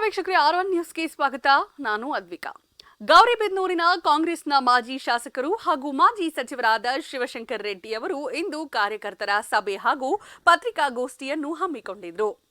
ವೀಕ್ಷಕರೇ, R one ನ್ಯೂಸ್ಗೆ ಸ್ವಾಗತ. ನಾನು ಅದ್ವಿಕಾ. ಗೌರಿಬಿದನೂರಿನ ಕಾಂಗ್ರೆಸ್ನ ಮಾಜಿ ಶಾಸಕರು ಹಾಗೂ ಮಾಜಿ ಸಚಿವರಾದ ಶಿವಶಂಕರ್ ರೆಡ್ಡಿ ಅವರು ಇಂದು ಕಾರ್ಯಕರ್ತರ ಸಭೆ ಹಾಗೂ ಪತ್ರಿಕಾಗೋಷ್ಠಿಯನ್ನು ಹಮ್ಮಿಕೊಂಡಿದ್ರು.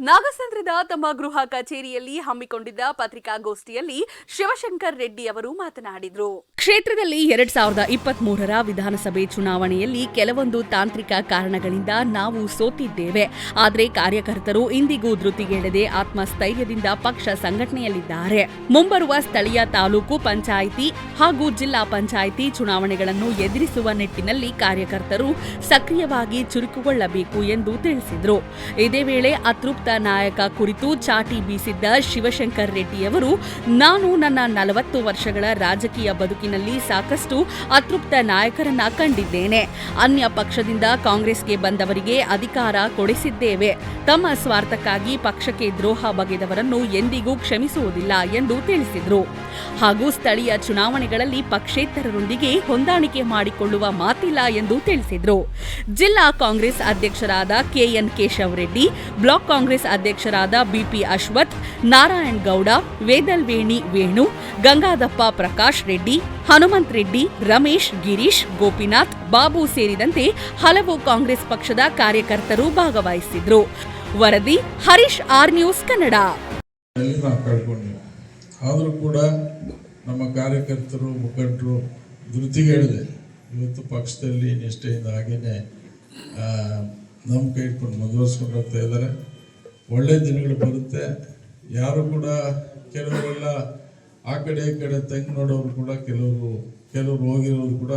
ನಾಗಸಂದ್ರದ ತಮ್ಮ ಗೃಹ ಕಚೇರಿಯಲ್ಲಿ ಹಮ್ಮಿಕೊಂಡಿದ್ದ ಪತ್ರಿಕಾಗೋಷ್ಠಿಯಲ್ಲಿ ಶಿವಶಂಕರ್ ರೆಡ್ಡಿ ಅವರು ಮಾತನಾಡಿದ್ರು. ಕ್ಷೇತ್ರದಲ್ಲಿ ಎರಡ್ ಸಾವಿರದ ಇಪ್ಪತ್ತ್ ಮೂರರ ವಿಧಾನಸಭೆ ಚುನಾವಣೆಯಲ್ಲಿ ಕೆಲವೊಂದು ತಾಂತ್ರಿಕ ಕಾರಣಗಳಿಂದ ನಾವು ಸೋತಿದ್ದೇವೆ. ಆದರೆ ಕಾರ್ಯಕರ್ತರು ಇಂದಿಗೂ ಧೃತಿಗೆಡದೆ ಆತ್ಮಸ್ಥೈರ್ಯದಿಂದ ಪಕ್ಷ ಸಂಘಟನೆಯಲ್ಲಿದ್ದಾರೆ. ಮುಂಬರುವ ಸ್ಥಳೀಯ ತಾಲೂಕು ಪಂಚಾಯಿತಿ ಹಾಗೂ ಜಿಲ್ಲಾ ಪಂಚಾಯಿತಿ ಚುನಾವಣೆಗಳನ್ನು ಎದುರಿಸುವ ನಿಟ್ಟಿನಲ್ಲಿ ಕಾರ್ಯಕರ್ತರು ಸಕ್ರಿಯವಾಗಿ ಚುರುಕುಗೊಳ್ಳಬೇಕು ಎಂದು ತಿಳಿಸಿದರು. ಇದೇ ವೇಳೆ ಅತೃಪ್ತ ನಾಯಕ ಕುರಿತು ಚಾಟಿ ಬೀಸಿದ್ದ ಶಿವಶಂಕರ್ ರೆಡ್ಡಿಯವರು ನಾನು ನನ್ನ ನಲವತ್ತು ವರ್ಷಗಳ ರಾಜಕೀಯ ಬದುಕಿನಲ್ಲಿ ಸಾಕಷ್ಟು ಅತೃಪ್ತ ನಾಯಕರನ್ನ ಕಂಡಿದ್ದೇನೆ. ಅನ್ಯ ಪಕ್ಷದಿಂದ ಕಾಂಗ್ರೆಸ್ಗೆ ಬಂದವರಿಗೆ ಅಧಿಕಾರ ಕೊಡಿಸಿದ್ದೇವೆ. ತಮ್ಮ ಸ್ವಾರ್ಥಕ್ಕಾಗಿ ಪಕ್ಷಕ್ಕೆ ದ್ರೋಹ ಬಗೆದವರನ್ನು ಎಂದಿಗೂ ಕ್ಷಮಿಸುವುದಿಲ್ಲ ಎಂದು ತಿಳಿಸಿದರು. ಹಾಗೂ ಸ್ಥಳೀಯ ಚುನಾವಣೆಗಳಲ್ಲಿ ಪಕ್ಷೇತರರೊಂದಿಗೆ ಹೊಂದಾಣಿಕೆ ಮಾಡಿಕೊಳ್ಳುವ ಮಾತಿಲ್ಲ ಎಂದು ತಿಳಿಸಿದರು. ಜಿಲ್ಲಾ ಕಾಂಗ್ರೆಸ್ ಅಧ್ಯಕ್ಷರಾದ ಕೆಎನ್ ಕೇಶವ್ ರೆಡ್ಡಿ, ಬ್ಲಾಕ್ ಕಾಂಗ್ರೆಸ್ ಅಧ್ಯಕ್ಷರಾದ ಬಿಪಿ ಅಶ್ವಥ್, ನಾರಾಯಣ್ ಗೌಡ, ವೇದಲ್ವೇಣಿ ವೇಣು, ಗಂಗಾದಪ್ಪ ಪ್ರಕಾಶ್ ರೆಡ್ಡಿ, ಹನುಮಂತ್ ರೆಡ್ಡಿ, ರಮೇಶ್, ಗಿರೀಶ್, ಗೋಪಿನಾಥ್, ಬಾಬು ಸೇರಿದಂತೆ ಹಲವು ಕಾಂಗ್ರೆಸ್ ಪಕ್ಷದ ಕಾರ್ಯಕರ್ತರು ಭಾಗವಹಿಸಿದ್ರು. ವರದಿ ಹರೀಶ್ ಆರ್ ನ್ಯೂಸ್ ಕನ್ನಡ. ಆದರೂ ಕೂಡ ನಮ್ಮ ಕಾರ್ಯಕರ್ತರು, ಮುಖಂಡರು ಧೃತಿಗೆಡದೆ ಇವತ್ತು ಪಕ್ಷದಲ್ಲಿ ನಿಷ್ಠೆಯಿಂದ ಹಾಗೇನೆ ನಂಬಿಕೆ ಇಟ್ಕೊಂಡು ಮುಂದುವರ್ಸ್ಕೊಂಡು ಹೋಗ್ತಾ ಇದ್ದಾರೆ. ಒಳ್ಳೆ ದಿನಗಳು ಬರುತ್ತೆ. ಯಾರು ಕೂಡ ಕೆಲವರೆಲ್ಲ ಆ ಕಡೆ ಈ ಕಡೆ ತೆಂಗು ನೋಡೋರು ಕೂಡ ಕೆಲವರು ಕೆಲವರು ಹೋಗಿರೋರು ಕೂಡ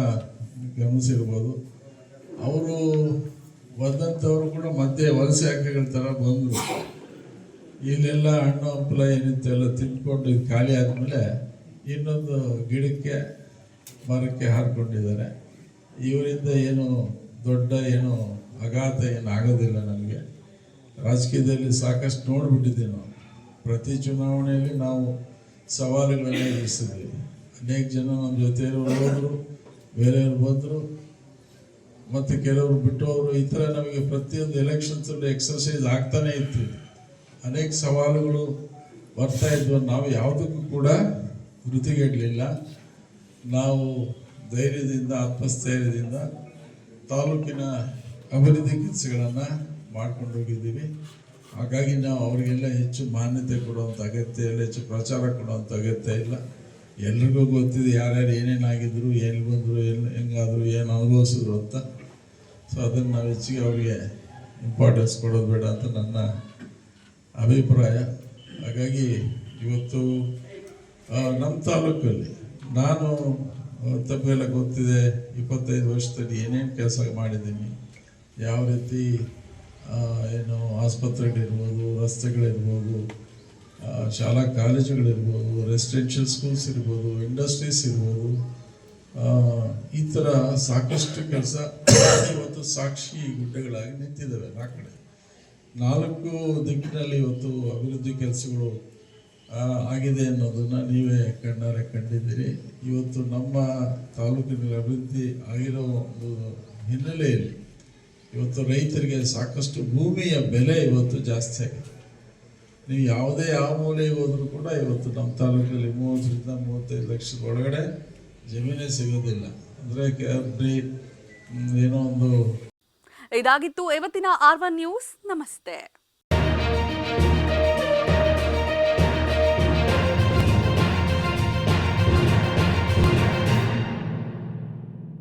ಗಮನಿಸಿರ್ಬೋದು. ಅವರು ಬಂದಂಥವ್ರು ಕೂಡ ಮತ್ತೆ ವಲಸೆ ಹಾಕಿಗಳ ಥರ ಬಂದರು. ಇಲ್ಲೆಲ್ಲ ಹಣ್ಣು ಹಂಪಲ ಏನಿತ್ತೆಲ್ಲ ತಿಂದ್ಕೊಂಡು ಇದು ಖಾಲಿ ಆದಮೇಲೆ ಇನ್ನೊಂದು ಗಿಡಕ್ಕೆ ಮರಕ್ಕೆ ಹಾರ್ಕೊಂಡಿದ್ದಾರೆ. ಇವರಿಂದ ಏನು ದೊಡ್ಡ ಏನು ಅಘಾತ ಏನು ಆಗೋದಿಲ್ಲ ನನಗೆ. ರಾಜಕೀಯದಲ್ಲಿ ಸಾಕಷ್ಟು ನೋಡಿಬಿಟ್ಟಿದ್ದೀವಿ ನಾವು. ಪ್ರತಿ ಚುನಾವಣೆಯಲ್ಲಿ ನಾವು ಸವಾಲುಗಳನ್ನ ಎದುರಿಸಿದ್ವಿ ಅನೇಕ ಜನ ನಮ್ಮ ಜೊತೆಯವರು ಹೋದರು, ಬೇರೆಯವರು ಬಂದರು, ಮತ್ತು ಕೆಲವರು ಬಿಟ್ಟು ಅವರು ಈ ಥರ ನಮಗೆ ಪ್ರತಿಯೊಂದು ಎಲೆಕ್ಷನ್ಸಲ್ಲಿ ಎಕ್ಸರ್ಸೈಸ್ ಆಗ್ತಾನೇ ಇತ್ತು. ಅನೇಕ ಸವಾಲುಗಳು ಬರ್ತಾ ಇದ್ವು. ನಾವು ಯಾವುದಕ್ಕೂ ಕೂಡ ಧೃತಿಗೆಡಲಿಲ್ಲ ನಾವು ಧೈರ್ಯದಿಂದ, ಆತ್ಮಸ್ಥೈರ್ಯದಿಂದ ತಾಲೂಕಿನ ಅಭಿವೃದ್ಧಿ ಕೆಲಸಗಳನ್ನು ಮಾಡ್ಕೊಂಡು ಹೋಗಿದ್ದೀವಿ. ಹಾಗಾಗಿ ನಾವು ಅವರಿಗೆಲ್ಲ ಹೆಚ್ಚು ಮಾನ್ಯತೆ ಕೊಡುವಂಥ ಅಗತ್ಯ ಇಲ್ಲ, ಹೆಚ್ಚು ಪ್ರಚಾರ ಕೊಡುವಂಥ ಅಗತ್ಯ ಇಲ್ಲ. ಎಲ್ರಿಗೂ ಗೊತ್ತಿದೆ ಯಾರ್ಯಾರು ಏನೇನಾಗಿದ್ರು ಎಲ್ಲಿ ಬಂದರು ಎಲ್ಲಿ ಹೆಂಗಾದರು, ಏನು ಅನುಭವಿಸಿದ್ರು ಅಂತ. ಸೊ ಅದನ್ನು ನಾವು ಹೆಚ್ಚಿಗೆ ಅವರಿಗೆ ಇಂಪಾರ್ಟೆನ್ಸ್ ಕೊಡೋದು ಬೇಡ ಅಂತ ನನ್ನ ಅಭಿಪ್ರಾಯ. ಹಾಗಾಗಿ ಇವತ್ತು ನಮ್ಮ ತಾಲೂಕಲ್ಲಿ ನಾನು ತಪ್ಪೆಲ್ಲ ಗೊತ್ತಿದೆ. ಇಪ್ಪತ್ತೈದು ವರ್ಷದಲ್ಲಿ ಏನೇನು ಕೆಲಸ ಮಾಡಿದ್ದೀನಿ, ಯಾವ ರೀತಿ ಏನು ಆಸ್ಪತ್ರೆಗಳಿರ್ಬೋದು, ರಸ್ತೆಗಳಿರ್ಬೋದು ಶಾಲಾ ಕಾಲೇಜುಗಳಿರ್ಬೋದು ರೆಸಿಡೆನ್ಷಿಯಲ್ ಸ್ಕೂಲ್ಸ್ ಇರ್ಬೋದು ಇಂಡಸ್ಟ್ರೀಸ್ ಇರ್ಬೋದು ಈ ಥರ ಸಾಕಷ್ಟು ಕೆಲಸ ಇವತ್ತು ಸಾಕ್ಷಿ ಗುಡ್ಡೆಗಳಾಗಿ ನಿಂತಿದ್ದಾವೆ ನಾಲ್ಕು ಕಡೆ. ನಾಲ್ಕು ದಿಕ್ಕಿನಲ್ಲಿ ಇವತ್ತು ಅಭಿವೃದ್ಧಿ ಕೆಲಸಗಳು ಆಗಿದೆ ಅನ್ನೋದನ್ನ ನೀವೇ ಕಣ್ಣಾರೆ ಕಂಡಿದ್ದೀರಿ. ಇವತ್ತು ನಮ್ಮ ತಾಲೂಕಿನಲ್ಲಿ ಅಭಿವೃದ್ಧಿ ಆಗಿರೋ ಒಂದು ಹಿನ್ನೆಲೆಯಲ್ಲಿ ಇವತ್ತು ರೈತರಿಗೆ ಸಾಕಷ್ಟು ಭೂಮಿಯ ಬೆಲೆ ಇವತ್ತು ಜಾಸ್ತಿ ಆಗಿದೆ. ನೀವು ಯಾವುದೇ ಯಾವ ಮೂಲೆಗೆ ಹೋದರೂ ಕೂಡ ಇವತ್ತು ನಮ್ಮ ತಾಲೂಕಿನಲ್ಲಿ ಮೂವತ್ತರಿಂದ ಮೂವತ್ತೈದು ಲಕ್ಷದ ಒಳಗಡೆ ಜಮೀನೇ ಸಿಗೋದಿಲ್ಲ. ಅಂದರೆ ಬರೀ ಏನೋ ಒಂದು ಇದಾಗಿತ್ತು. ಇವತ್ತಿನ ಆರ್ ಒನ್ ನ್ಯೂಸ್. ನಮಸ್ತೆ.